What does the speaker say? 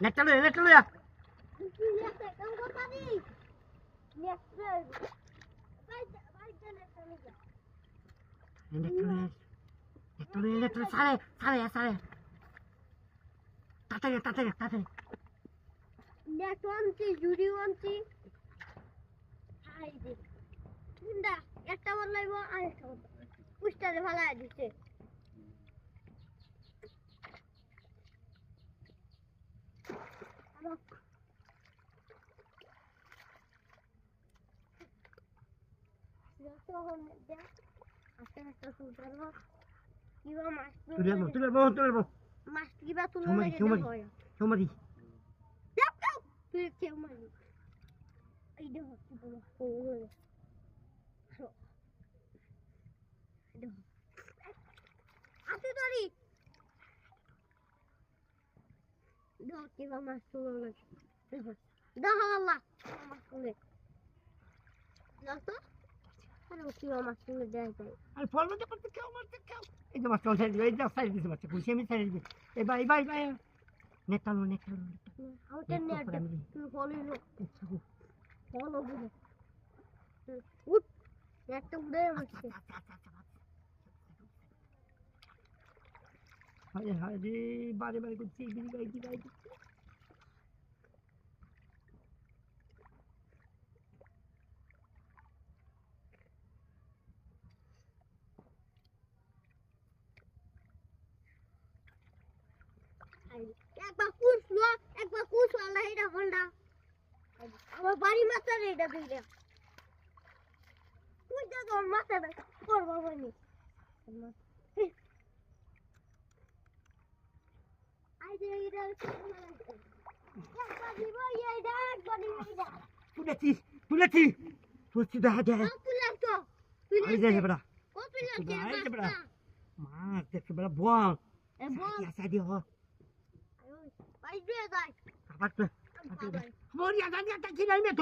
নেটটা লইয়া নেটটা লইয়া নেটটা লইয়া নেটটা লইয়া সারে সারে সারে। তাড়াতাড়ি তাড়াতাড়ি তাড়াতাড়ি একটা বললাইব আরেকটা পুষ্টারে ভালাই দিচ্ছে mắt Tuli elmo, tuli elmo, tuli elmo. Ma scriva tu nome che voglio. Chiamati. Chiamati. I don't have to go. I don't. I don't. মাছ তুলে লাগে দেখো দেখো আল্লাহ মাছ তুলে দেখো আরে কিবা মাছ তুলে দেয় যায় আর ফল মধ্যে করতে কেউ মারতে কেউ এই যে মাছটা দিবে এই যে সাইড দিছে মাছটা খুশি আমি সাইড দিবে এই ভাই ভাই ভাই নেটটা লো নেটটা লো আমাকে নিয়ে করে আমি দিই। তুই বলিল আচ্ছা বলো বুঝে উঠ একটা উড়ে বসছে হায় হায় রে, বারে বারে করছি বিড়ি গাইছি গাইছি একবার কুসলো একবার কুসলো আল্লাহ মাথা মাথা আই যে এটা একবার দিব এইটা একবার দিব এইটা তুলেছি তুলেছি। তুলছি দেখা যায় মাছ দেখতে এ বল। সাদি হ। ভাই মরিয়া জানি একটা কিনাই মে